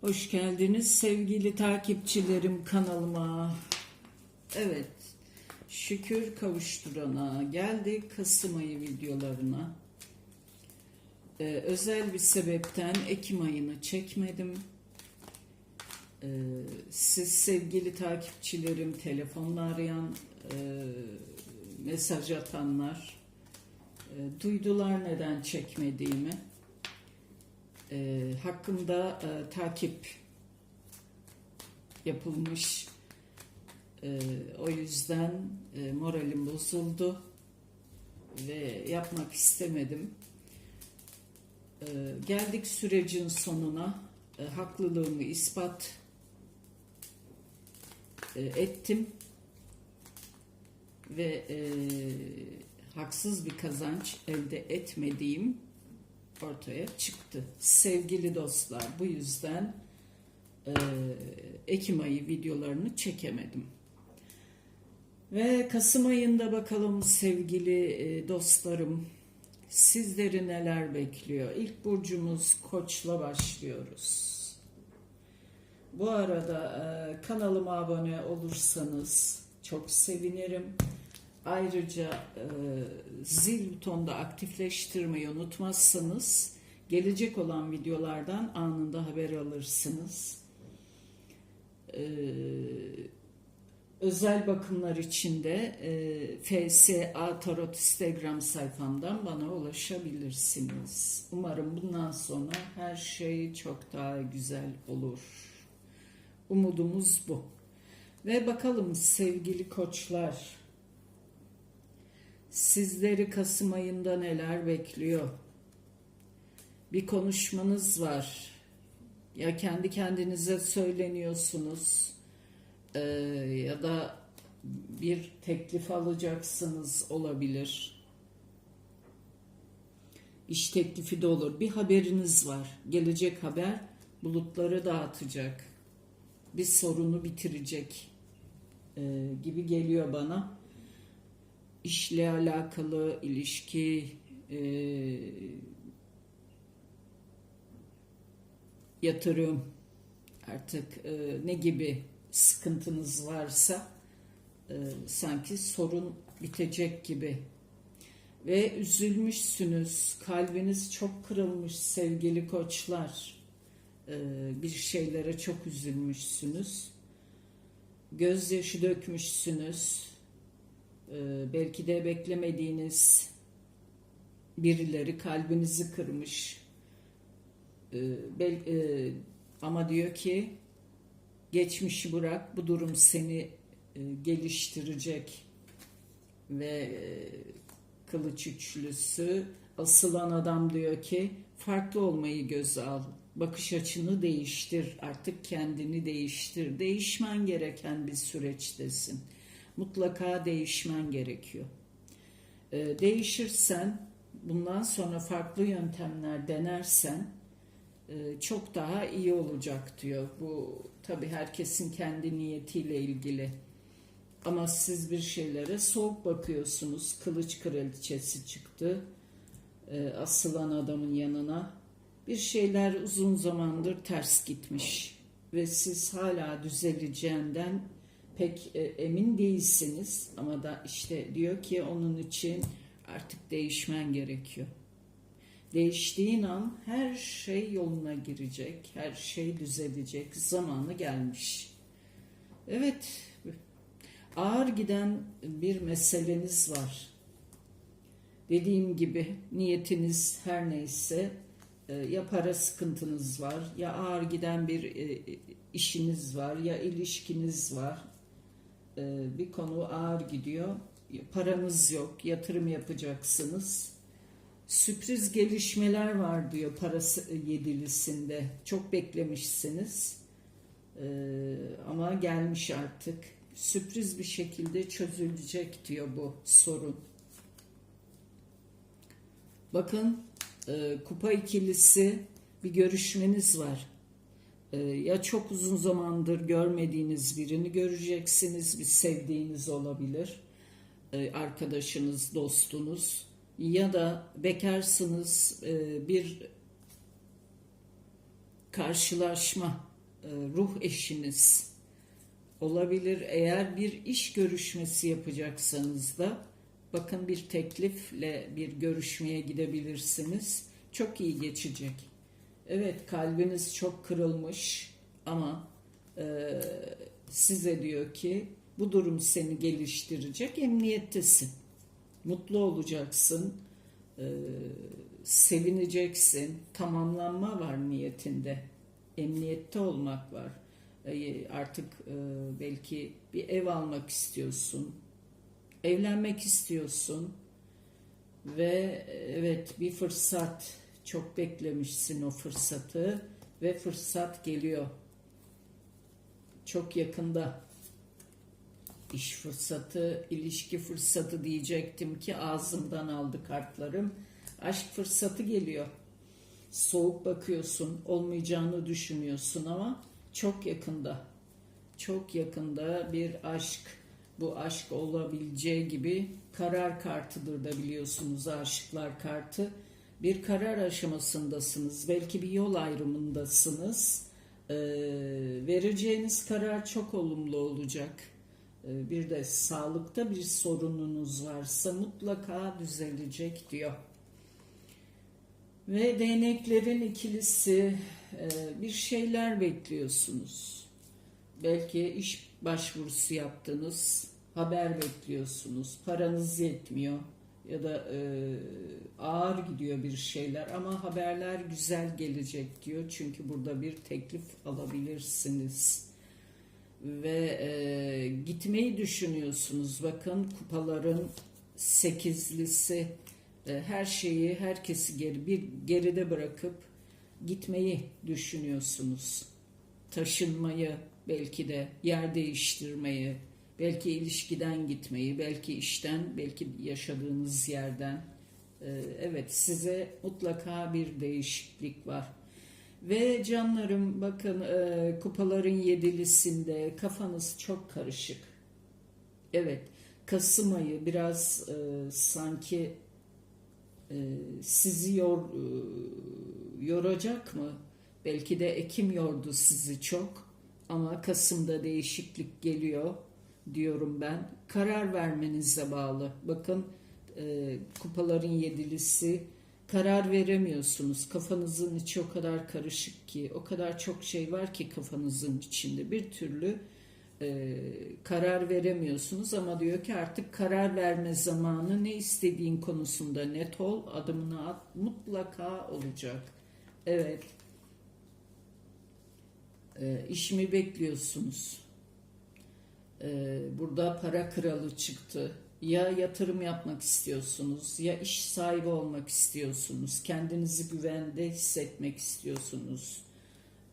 Hoş geldiniz sevgili takipçilerim kanalıma. Evet, şükür kavuşturana geldik Kasım ayı videolarına. Ee, özel bir sebepten Ekim ayını çekmedim. Ee, siz sevgili takipçilerim, telefonla arayan, e, mesaj atanlar e, duydular neden çekmediğimi e, hakkında e, takip yapılmış. E, o yüzden e, moralim bozuldu ve yapmak istemedim. E, geldik sürecin sonuna. E, haklılığımı ispat e, ettim ve e, haksız bir kazanç elde etmediğim ortaya çıktı. Sevgili dostlar bu yüzden e, Ekim ayı videolarını çekemedim. Ve Kasım ayında bakalım sevgili e, dostlarım sizleri neler bekliyor. İlk burcumuz Koç'la başlıyoruz. Bu arada e, kanalıma abone olursanız çok sevinirim. Ayrıca e, zil butonda aktifleştirmeyi unutmazsanız gelecek olan videolardan anında haber alırsınız. E, özel bakımlar için de e, FSA Tarot Instagram sayfamdan bana ulaşabilirsiniz. Umarım bundan sonra her şey çok daha güzel olur. Umudumuz bu. Ve bakalım sevgili koçlar Sizleri Kasım ayında neler bekliyor? Bir konuşmanız var. Ya kendi kendinize söyleniyorsunuz ee, ya da bir teklif alacaksınız olabilir. İş teklifi de olur. Bir haberiniz var. Gelecek haber bulutları dağıtacak. Bir sorunu bitirecek ee, gibi geliyor bana işle alakalı ilişki e, yatırım artık e, ne gibi sıkıntınız varsa e, sanki sorun bitecek gibi. Ve üzülmüşsünüz kalbiniz çok kırılmış sevgili koçlar. E, bir şeylere çok üzülmüşsünüz. Gözyaşı dökmüşsünüz belki de beklemediğiniz birileri kalbinizi kırmış. Ee, e, ama diyor ki geçmişi bırak bu durum seni e, geliştirecek ve e, kılıç üçlüsü asılan adam diyor ki farklı olmayı göze al. Bakış açını değiştir. Artık kendini değiştir. Değişmen gereken bir süreçtesin mutlaka değişmen gerekiyor. Ee, değişirsen, bundan sonra farklı yöntemler denersen e, çok daha iyi olacak diyor. Bu tabi herkesin kendi niyetiyle ilgili. Ama siz bir şeylere soğuk bakıyorsunuz. Kılıç kraliçesi çıktı. E, asılan adamın yanına. Bir şeyler uzun zamandır ters gitmiş. Ve siz hala düzeleceğinden pek e, emin değilsiniz ama da işte diyor ki onun için artık değişmen gerekiyor. Değiştiğin an her şey yoluna girecek, her şey düzelecek, zamanı gelmiş. Evet, ağır giden bir meseleniz var. Dediğim gibi niyetiniz her neyse e, ya para sıkıntınız var, ya ağır giden bir e, işiniz var, ya ilişkiniz var, e, bir konu ağır gidiyor. Paranız yok, yatırım yapacaksınız. Sürpriz gelişmeler var diyor parası yedilisinde. Çok beklemişsiniz. E, ama gelmiş artık. Sürpriz bir şekilde çözülecek diyor bu sorun. Bakın e, kupa ikilisi bir görüşmeniz var ya çok uzun zamandır görmediğiniz birini göreceksiniz. Bir sevdiğiniz olabilir. Ee, arkadaşınız, dostunuz. Ya da bekarsınız e, bir karşılaşma ruh eşiniz olabilir. Eğer bir iş görüşmesi yapacaksanız da bakın bir teklifle bir görüşmeye gidebilirsiniz. Çok iyi geçecek. Evet kalbiniz çok kırılmış ama e, size diyor ki bu durum seni geliştirecek. Emniyettesin. Mutlu olacaksın. E, sevineceksin. Tamamlanma var niyetinde. Emniyette olmak var. E, artık e, belki bir ev almak istiyorsun. Evlenmek istiyorsun. Ve evet bir fırsat çok beklemişsin o fırsatı ve fırsat geliyor. Çok yakında iş fırsatı, ilişki fırsatı diyecektim ki ağzımdan aldı kartlarım. Aşk fırsatı geliyor. Soğuk bakıyorsun, olmayacağını düşünüyorsun ama çok yakında. Çok yakında bir aşk, bu aşk olabileceği gibi karar kartıdır da biliyorsunuz aşıklar kartı. Bir karar aşamasındasınız, belki bir yol ayrımındasınız. Ee, vereceğiniz karar çok olumlu olacak. Ee, bir de sağlıkta bir sorununuz varsa mutlaka düzelecek diyor. Ve değneklerin ikilisi e, bir şeyler bekliyorsunuz. Belki iş başvurusu yaptınız, haber bekliyorsunuz, paranız yetmiyor ya da e, ağır gidiyor bir şeyler ama haberler güzel gelecek diyor. Çünkü burada bir teklif alabilirsiniz ve e, gitmeyi düşünüyorsunuz. Bakın kupaların sekizlisi e, her şeyi herkesi geri bir geride bırakıp gitmeyi düşünüyorsunuz. Taşınmayı belki de yer değiştirmeyi, belki ilişkiden gitmeyi, belki işten, belki yaşadığınız yerden. E, evet size mutlaka bir değişiklik var. Ve canlarım bakın e, kupaların yedilisinde kafanız çok karışık. Evet Kasım ayı biraz e, sanki e, sizi yor, yoracak mı? Belki de Ekim yordu sizi çok ama Kasım'da değişiklik geliyor diyorum ben. Karar vermenize bağlı. Bakın e, kupaların yedilisi karar veremiyorsunuz. Kafanızın içi o kadar karışık ki, o kadar çok şey var ki kafanızın içinde. Bir türlü e, karar veremiyorsunuz ama diyor ki artık karar verme zamanı ne istediğin konusunda net ol, adımını at, mutlaka olacak. Evet. E, iş mi bekliyorsunuz? E, burada para kralı çıktı ya yatırım yapmak istiyorsunuz, ya iş sahibi olmak istiyorsunuz, kendinizi güvende hissetmek istiyorsunuz.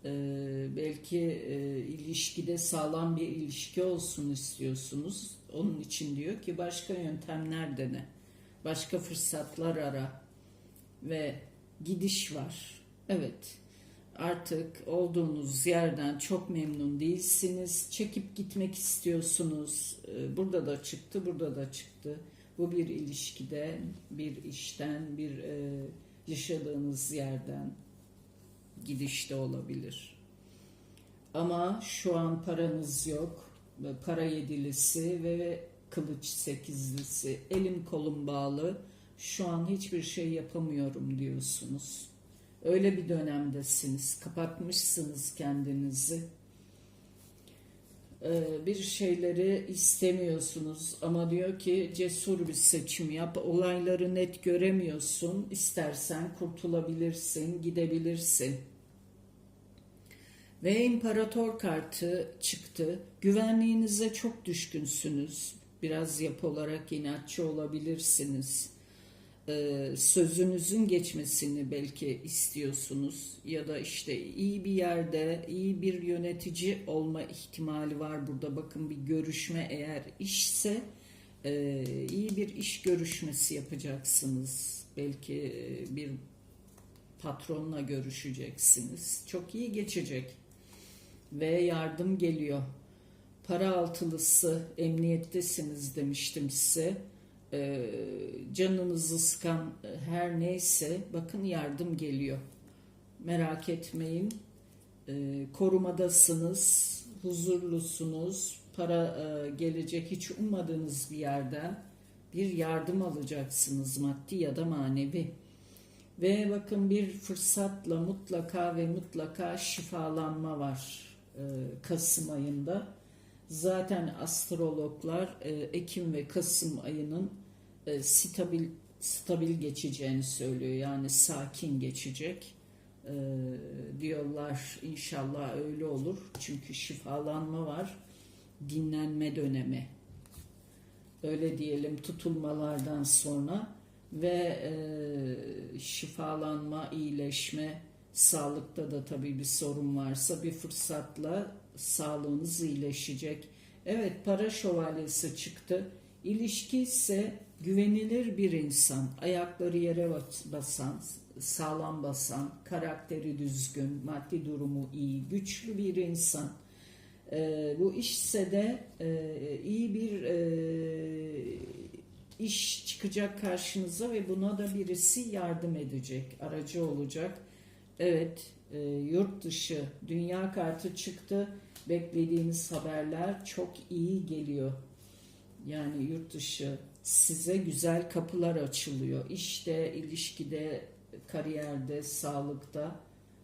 Ee, belki e, ilişkide sağlam bir ilişki olsun istiyorsunuz. Onun için diyor ki başka yöntemler dene, başka fırsatlar ara ve gidiş var. Evet, artık olduğunuz yerden çok memnun değilsiniz. Çekip gitmek istiyorsunuz. Ee, burada da çıktı, burada da çıktı. Bu bir ilişkide, bir işten, bir e, yaşadığınız yerden gidişte olabilir. Ama şu an paranız yok. Para yedilisi ve kılıç sekizlisi. Elim kolum bağlı. Şu an hiçbir şey yapamıyorum diyorsunuz Öyle bir dönemdesiniz. Kapatmışsınız kendinizi. Ee, bir şeyleri istemiyorsunuz ama diyor ki cesur bir seçim yap. Olayları net göremiyorsun. İstersen kurtulabilirsin, gidebilirsin. Ve imparator kartı çıktı. Güvenliğinize çok düşkünsünüz. Biraz yapı olarak inatçı olabilirsiniz e, sözünüzün geçmesini belki istiyorsunuz ya da işte iyi bir yerde iyi bir yönetici olma ihtimali var burada. Bakın bir görüşme eğer işse e, iyi bir iş görüşmesi yapacaksınız. Belki e, bir patronla görüşeceksiniz. Çok iyi geçecek ve yardım geliyor. Para altılısı emniyettesiniz demiştim size e, canınızı sıkan her neyse bakın yardım geliyor. Merak etmeyin. e, korumadasınız, huzurlusunuz, para e, gelecek hiç ummadığınız bir yerden bir yardım alacaksınız maddi ya da manevi. Ve bakın bir fırsatla mutlaka ve mutlaka şifalanma var e, Kasım ayında. Zaten astrologlar e, Ekim ve Kasım ayının e, stabil stabil geçeceğini söylüyor. Yani sakin geçecek. E, diyorlar inşallah öyle olur. Çünkü şifalanma var. Dinlenme dönemi. Öyle diyelim tutulmalardan sonra ve e, şifalanma, iyileşme, sağlıkta da tabii bir sorun varsa bir fırsatla sağlığınız iyileşecek. Evet para şövalyesi çıktı. İlişki ise güvenilir bir insan, ayakları yere basan, sağlam basan, karakteri düzgün, maddi durumu iyi, güçlü bir insan. Ee, bu işse de e, iyi bir e, iş çıkacak karşınıza ve buna da birisi yardım edecek, aracı olacak. Evet, e, yurt dışı dünya kartı çıktı. Beklediğiniz haberler çok iyi geliyor. Yani yurt dışı size güzel kapılar açılıyor. İşte, ilişkide, kariyerde, sağlıkta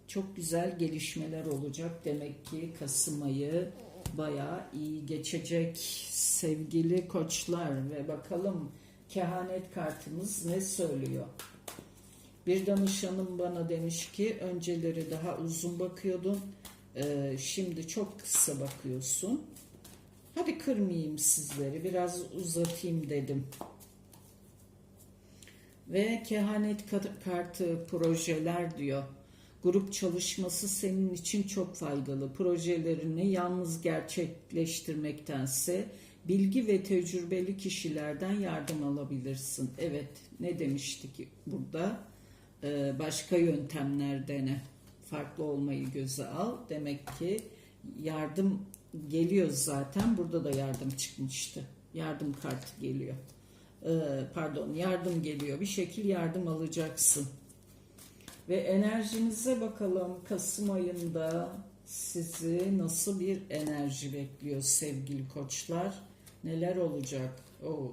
çok güzel gelişmeler olacak. Demek ki Kasım ayı bayağı iyi geçecek sevgili koçlar ve bakalım kehanet kartımız ne söylüyor? Bir danışanım bana demiş ki önceleri daha uzun bakıyordun. Şimdi çok kısa bakıyorsun. Hadi kırmayayım sizleri biraz uzatayım dedim. Ve kehanet kartı projeler diyor. Grup çalışması senin için çok faydalı. Projelerini yalnız gerçekleştirmektense bilgi ve tecrübeli kişilerden yardım alabilirsin. Evet, ne demiştik burada? Ee, başka yöntemler dene. Farklı olmayı göze al. Demek ki yardım geliyor zaten. Burada da yardım çıkmıştı. Yardım kartı geliyor. Ee, pardon, yardım geliyor. Bir şekil yardım alacaksın. Ve enerjinize bakalım Kasım ayında sizi nasıl bir enerji bekliyor sevgili koçlar? Neler olacak? Oo.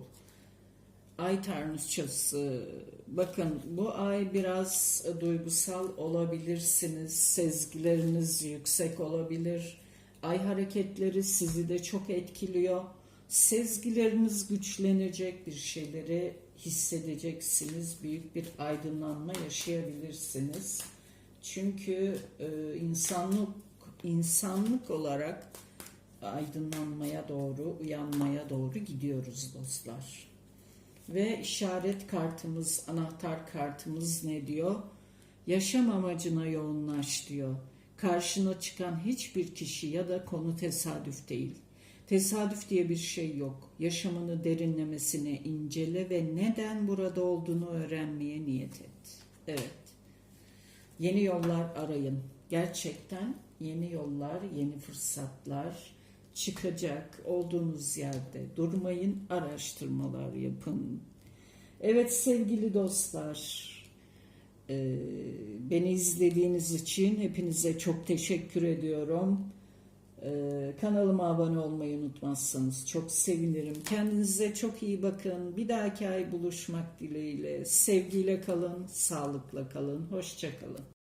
Ay tanrıçası. Bakın bu ay biraz duygusal olabilirsiniz. Sezgileriniz yüksek olabilir. Ay hareketleri sizi de çok etkiliyor. Sezgileriniz güçlenecek bir şeyleri hissedeceksiniz. Büyük bir aydınlanma yaşayabilirsiniz. Çünkü e, insanlık insanlık olarak aydınlanmaya doğru, uyanmaya doğru gidiyoruz dostlar. Ve işaret kartımız, anahtar kartımız ne diyor? Yaşam amacına yoğunlaş diyor. Karşına çıkan hiçbir kişi ya da konu tesadüf değil. Tesadüf diye bir şey yok. Yaşamını derinlemesine incele ve neden burada olduğunu öğrenmeye niyet et. Evet. Yeni yollar arayın. Gerçekten yeni yollar, yeni fırsatlar çıkacak olduğunuz yerde. Durmayın, araştırmalar yapın. Evet sevgili dostlar, beni izlediğiniz için hepinize çok teşekkür ediyorum. Kanalıma abone olmayı unutmazsanız çok sevinirim. Kendinize çok iyi bakın. Bir dahaki ay buluşmak dileğiyle. Sevgiyle kalın, sağlıkla kalın. Hoşçakalın.